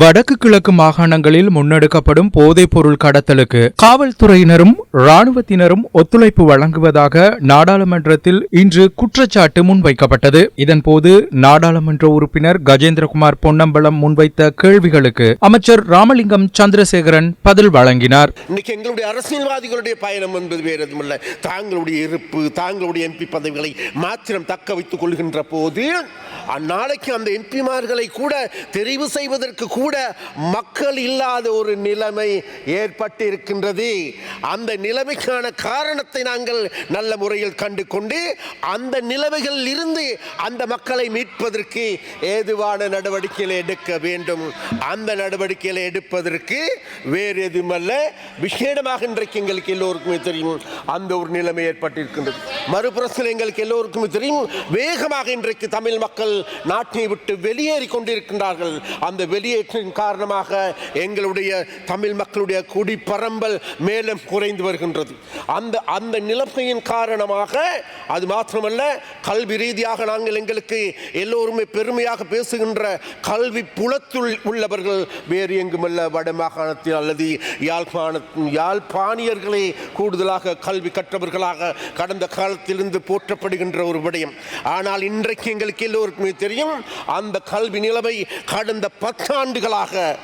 வடக்கு கிழக்கு மாகாணங்களில் முன்னெடுக்கப்படும் போதைப் பொருள் கடத்தலுக்கு காவல்துறையினரும் ராணுவத்தினரும் ஒத்துழைப்பு வழங்குவதாக நாடாளுமன்றத்தில் இன்று குற்றச்சாட்டு முன்வைக்கப்பட்டது. இதன்போது நாடாளுமன்ற உறுப்பினர் கஜேந்திரகுமார் பொன்னம்பலம் முன்வைத்த கேள்விகளுக்கு அமைச்சர் ராமலிங்கம் சந்திரசேகரன் பதில் வழங்கினார். இன்னைக்கு எங்களுடைய அரசியல்வாதிகளுடைய பயணம் என்பது வேறு எதுவுமில்லை. தாங்களுடைய இருப்பு தாங்களுடைய எம்பி பதவிகளை மாத்திரம் தக்க வைத்துக் கொள்கின்ற போது அந்நாளைக்கு அந்த எம்பிமார்களை கூட தெரிவு செய்வதற்கு கூட மக்கள் இல்லாத ஒரு நிலைமை ஏற்பட்டு இருக்கின்றது அந்த நிலைமைக்கான காரணத்தை நாங்கள் நல்ல முறையில் கண்டு கொண்டு அந்த நிலைமைகளில் இருந்து அந்த மக்களை மீட்பதற்கு ஏதுவான நடவடிக்கைகளை எடுக்க வேண்டும். அந்த நடவடிக்கைகளை எடுப்பதற்கு வேறு எதுவுமல்ல. விசேடமாக இன்றைக்கு எங்களுக்கு எல்லோருக்குமே தெரியும் அந்த ஒரு நிலைமை ஏற்பட்டிருக்கின்றது. மறுபுறத்தில் எங்களுக்கு எல்லோருக்குமே தெரியும் வேகமாக இன்றைக்கு தமிழ் மக்கள் நாட்டை விட்டு வெளியேறி கொண்டிருக்கின்றார்கள். அந்த வெளியேற்றின் காரணமாக எங்களுடைய தமிழ் மக்களுடைய குடிப்பரம்பல் மேலும் குறைந்து வருகின்றது. அந்த அந்த நிலைமையின் காரணமாக அது மாத்திரமல்ல கல்வி ரீதியாக நாங்கள் எங்களுக்கு எல்லோருமே பெருமையாக பேசுகின்ற கல்வி புலத்துள் உள்ளவர்கள் வேறு எங்குமல்ல வட மாகாணத்தில் அல்லது யாழ்ப்பாண யாழ்ப்பாணியர்களே கூடுதலாக கல்வி கற்றவர்களாக கடந்த காலத்திலிருந்து போற்றப்படுகின்ற ஒரு விடயம். ஆனால் இன்றைக்கு எங்களுக்கு எல்லோருக்குமே தெரியும் அந்த கல்வி நிலைமை கடந்த பத்தாண்டுகளாக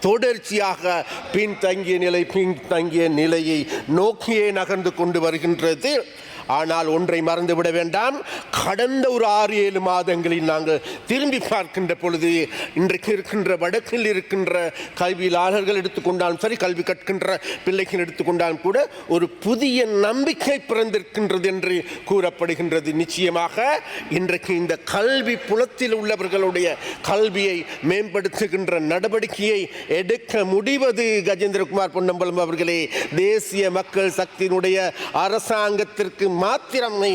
தொடர்ச்சியாக பின்தங்கிய நிலை பின்தங்கிய நிலையை நோக்கியே நகர்ந்து கொண்டு வருகின்றது. ஆனால் ஒன்றை மறந்துவிட வேண்டாம். கடந்த ஒரு ஆறு ஏழு மாதங்களில் நாங்கள் திரும்பி பார்க்கின்ற பொழுது இன்றைக்கு இருக்கின்ற வடக்கில் இருக்கின்ற கல்வியாளர்கள் எடுத்துக்கொண்டாலும் சரி கல்வி கற்கின்ற பிள்ளைகள் எடுத்துக்கொண்டாலும் கூட ஒரு புதிய நம்பிக்கை பிறந்திருக்கின்றது என்று கூறப்படுகின்றது. நிச்சயமாக இன்றைக்கு இந்த கல்வி புலத்தில் உள்ளவர்களுடைய கல்வியை மேம்படுத்துகின்ற நடவடிக்கையை எடுக்க முடிவது கஜேந்திரகுமார் பொன்னம்பலம் அவர்களே. தேசிய மக்கள் சக்தியினுடைய அரசாங்கத்திற்கு மாத்திரமை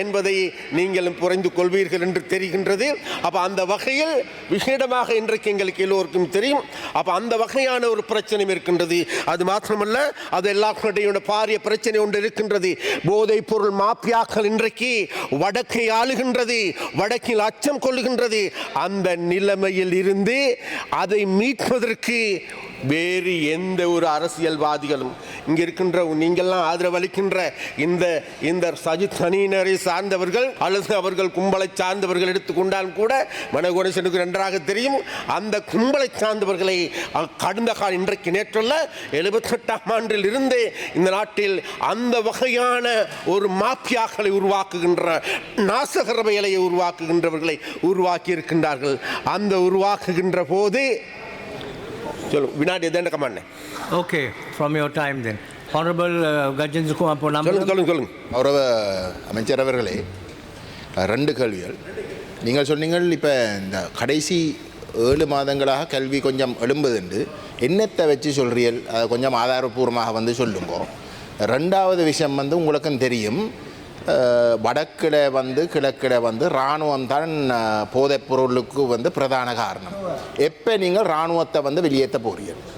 என்பதை நீங்களும் புரிந்து கொள்வீர்கள் என்று தெரிகின்றது. அப்போ அந்த வகையில் விஷேடமாக இன்றைக்கு எங்களுக்கு எல்லோருக்கும் தெரியும். அப்போ அந்த வகையான ஒரு பிரச்சனையும் இருக்கின்றது. அது மாத்திரமல்ல அது எல்லாருடைய பாரிய பிரச்சனை ஒன்று இருக்கின்றது. போதைப் பொருள் மாப்பியாக்கள் இன்றைக்கு வடக்கை ஆளுகின்றது வடக்கில் அச்சம் கொள்ளுகின்றது. அந்த நிலைமையில் இருந்து அதை மீட்பதற்கு வேறு எந்த ஒரு அரசியல்வாதிகளும் இங்கே இருக்கின்ற நீங்கள்லாம் ஆதரவளிக்கின்ற இந்த இந்த சஜித் அணியினரை சார்ந்தவர்கள் அல்லது அவர்கள் கும்பலை சார்ந்தவர்கள் எடுத்துக்கொண்டால் கூட மனகோணேசனுக்கு நன்றாக தெரியும். அந்த கும்பலை சார்ந்தவர்களை கடந்த கால இன்றைக்கு நேற்றுள்ள எழுபத்தெட்டாம் ஆண்டில் இருந்தே இந்த நாட்டில் அந்த வகையான ஒரு மாஃபியாக்களை உருவாக்குகின்ற நாசகர வேலையை உருவாக்குகின்றவர்களை உருவாக்கி இருக்கின்றார்கள். அந்த உருவாக்குகின்ற போது சொல்லு வினாடி எதேண்ட கமாண்டேன் okay from your time then Honorable uh, Gajendra Kumar சொல்லுங்க. சொல்லுங்க சொல்லுங்க. கௌரவ அமைச்சர் அவர்களே ரெண்டு கேள்விகள். நீங்கள் சொன்னீங்கள் இப்போ இந்த கடைசி ஏழு மாதங்களாக கல்வி கொஞ்சம் எழும்புதுண்டு. என்னத்தை வச்சு சொல்கிறீர்கள் அதை கொஞ்சம் ஆதாரபூர்வமாக வந்து சொல்லுங்க. ரெண்டாவது விஷயம் வந்து உங்களுக்கும் தெரியும். வடக்கில் வந்து கிழக்கில் வந்து இராணுவம் தான் போதைப் பொருளுக்கு வந்து பிரதான காரணம். எப்போ நீங்கள் இராணுவத்தை வந்து வெளியேற்ற போறீர்கள்?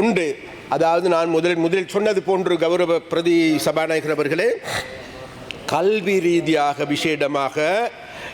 உண்டு. அதாவது நான் முதலில் முதலில் சொன்னது போன்று கௌரவ பிரதி சபாநாயகர் அவர்களே கல்வி ரீதியாக விசேடமாக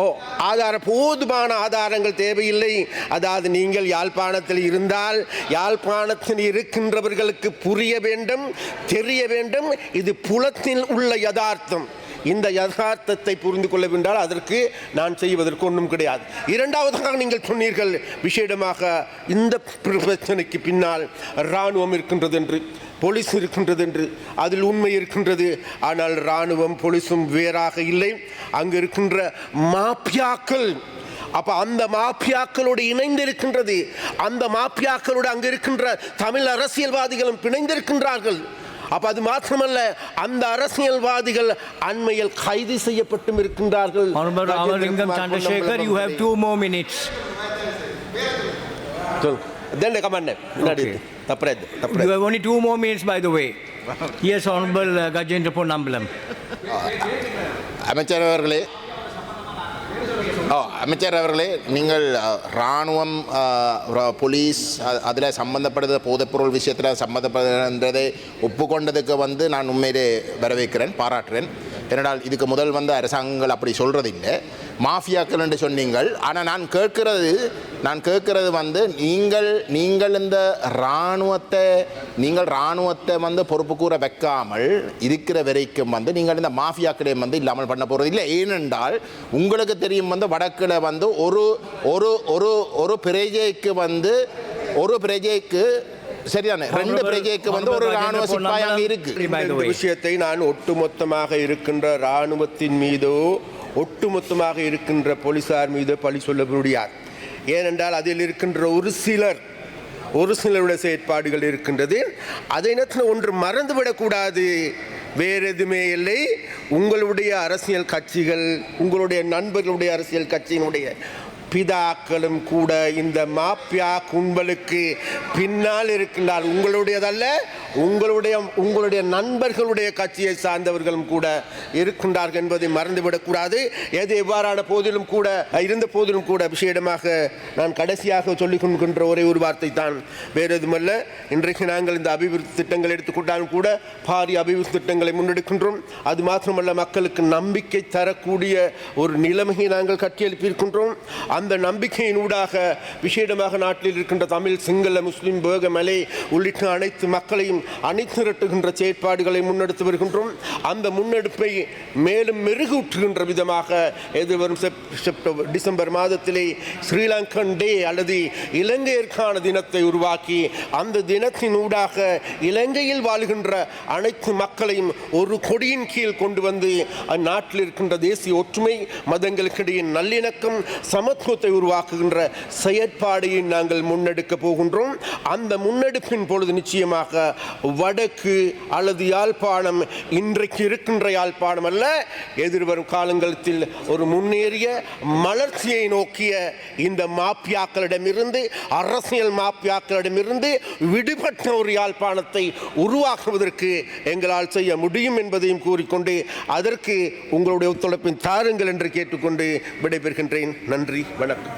ஓ ஆதார போதுமான ஆதாரங்கள் தேவையில்லை. அதாவது நீங்கள் யாழ்ப்பாணத்தில் இருந்தால் யாழ்ப்பாணத்தில் இருக்கின்றவர்களுக்கு புரிய வேண்டும் தெரிய வேண்டும். இது புலத்தில் உள்ள யதார்த்தம். இந்த யதார்த்தத்தை புரிந்து கொள்ள வேண்டால் அதற்கு நான் செய்வதற்கு ஒன்றும் கிடையாது. இரண்டாவதாக நீங்கள் சொன்னீர்கள் விசேடமாக இந்த பிரச்சனைக்கு பின்னால் இராணுவம் இருக்கின்றது என்று போலீஸ் இருக்கின்றது என்று அதில் உண்மை இருக்கின்றது. ஆனால் இராணுவம் போலீஸும் வேறாக இல்லை. அங்கு இருக்கின்ற மாப்பியாக்கள் அப்ப அந்த மாப்பியாக்களோடு இணைந்திருக்கின்றது. அந்த மாப்பியாக்களோடு அங்கு இருக்கின்ற தமிழ் அரசியல்வாதிகளும் பிணைந்திருக்கின்றார்கள். அப்ப அது மாத்திரமல்ல அந்த அரசியல்வாதிகள் அண்மையில் கைது செய்யப்பட்டும் இருக்கின்றார்கள். Honorable Ramalingam Rajendrakumar Chandrasekhar, you have Ponnambalam two more minutes. Then command முன்னாடி Okay. தப்புறது You have only two more minutes, by the way. Yes, Honorable uh, Gajendra Ponnambalam. அமைச்சர் அவர்களே ஓ அமைச்சர் அவர்களே நீங்கள் இராணுவம் போலீஸ் அதில் சம்மந்தப்படுற போதைப்பொருள் விஷயத்தில் சம்மந்தப்படுறதை ஒப்புக்கொண்டதுக்கு வந்து நான் உண்மையிலே வரவேற்கிறேன் பாராட்டுறேன் ஏனென்றால் இதுக்கு முதல் வந்து அரசாங்கங்கள் அப்படி சொல்கிறதில்லை மாஃபியாக்கள் என்று சொன்னீங்கள். ஆனால் நான் கேட்கிறது நான் கேட்கிறது வந்து நீங்கள் நீங்கள் இந்த இராணுவத்தை நீங்கள் இராணுவத்தை வந்து பொறுப்பு கூற வைக்காமல் இருக்கிற வரைக்கும் வந்து நீங்கள் இந்த மாஃபியாக்களையும் வந்து இல்லாமல் பண்ண போகிறது இல்லை ஏனென்றால் உங்களுக்கு தெரியும் வந்து வடக்கில் வந்து ஒரு ஒரு ஒரு ஒரு பிரஜைக்கு வந்து ஒரு பிரஜைக்கு சரிதானே? ரெண்டு பிரஜைக்கு வந்து ஒரு ராணுவ சிப்பாய் அங்கே. இருக்கு. விஷயத்தை நான் ஒட்டுமொத்தமாக இருக்கின்ற இராணுவத்தின் மீதோ ஒட்டுமொத்தமாக இருக்கின்ற போலீசார் மீதோ பழி சொல்ல முடியாது. ஏனென்றால் அதில் இருக்கின்ற ஒரு சிலர் ஒரு சிலருடைய செயற்பாடுகள் இருக்கின்றது. அதை நேரத்தில் ஒன்று மறந்துவிடக்கூடாது வேறு எதுவுமே இல்லை. உங்களுடைய அரசியல் கட்சிகள் உங்களுடைய நண்பர்களுடைய அரசியல் கட்சியினுடைய பிதாக்களும் கூட இந்த மாப்பியா கும்பலுக்கு பின்னால் இருக்கின்றார். உங்களுடையதல்ல உங்களுடைய உங்களுடைய நண்பர்களுடைய கட்சியை சார்ந்தவர்களும் கூட இருக்கின்றார்கள் என்பதை மறந்துவிடக்கூடாது எது எவ்வாறான போதிலும் கூட இருந்த போதிலும் கூட விஷயமாக நான் கடைசியாக சொல்லிக் கொள்கின்ற ஒரே ஒரு வார்த்தை தான் வேறு எதுவுமல்ல இன்றைக்கு நாங்கள் இந்த அபிவிருத்தி திட்டங்கள் எடுத்துக்கொண்டாலும் கூட பாரிய அபிவிருத்தி திட்டங்களை முன்னெடுக்கின்றோம். அது மாத்திரமல்ல மக்களுக்கு நம்பிக்கை தரக்கூடிய ஒரு நிலைமையை நாங்கள் கட்டியெழுப்பியிருக்கின்றோம். அந்த நம்பிக்கையின் ஊடாக விசேடமாக நாட்டில் இருக்கின்ற தமிழ் சிங்கள முஸ்லிம் பேக மலை உள்ளிட்ட அனைத்து மக்களையும் அணிதிரட்டுகின்ற செயற்பாடுகளை முன்னெடுத்து வருகின்றோம். அந்த முன்னெடுப்பை மேலும் மெருகூற்றுகின்ற விதமாக எதிர்வரும் செப் செப்டம்பர் டிசம்பர் மாதத்திலே ஸ்ரீலங்கன் டே அல்லது இலங்கையர்கான தினத்தை உருவாக்கி அந்த தினத்தின் ஊடாக இலங்கையில் வாழ்கின்ற அனைத்து மக்களையும் ஒரு கொடியின் கீழ் கொண்டு வந்து அந்நாட்டில் இருக்கின்ற தேசிய ஒற்றுமை மதங்களுக்கிடையே நல்லிணக்கம் சமத்துவத்தை உருவாக்குகின்ற செயற்பாடையை நாங்கள் முன்னெடுக்க போகின்றோம். அந்த முன்னெடுப்பின் பொழுது நிச்சயமாக வடக்கு அல்லது யாழ்ப்பாணம் இன்றைக்கு இருக்கின்ற யாழ்ப்பாணம் அல்ல. எதிர்வரும் காலங்களில் ஒரு முன்னேறிய மலர்ச்சியை நோக்கிய இந்த மாப்பியாக்களிடமிருந்து அரசியல் மாப்பியாக்களிடமிருந்து விடுபட்ட ஒரு யாழ்ப்பாணத்தை உருவாக்குவதற்கு எங்களால் செய்ய முடியும் என்பதையும் கூறிக்கொண்டு அதற்கு உங்களுடைய ஒத்துழைப்பின் தாருங்கள் என்று கேட்டுக்கொண்டு விடைபெறுகின்றேன். நன்றி வணக்கம்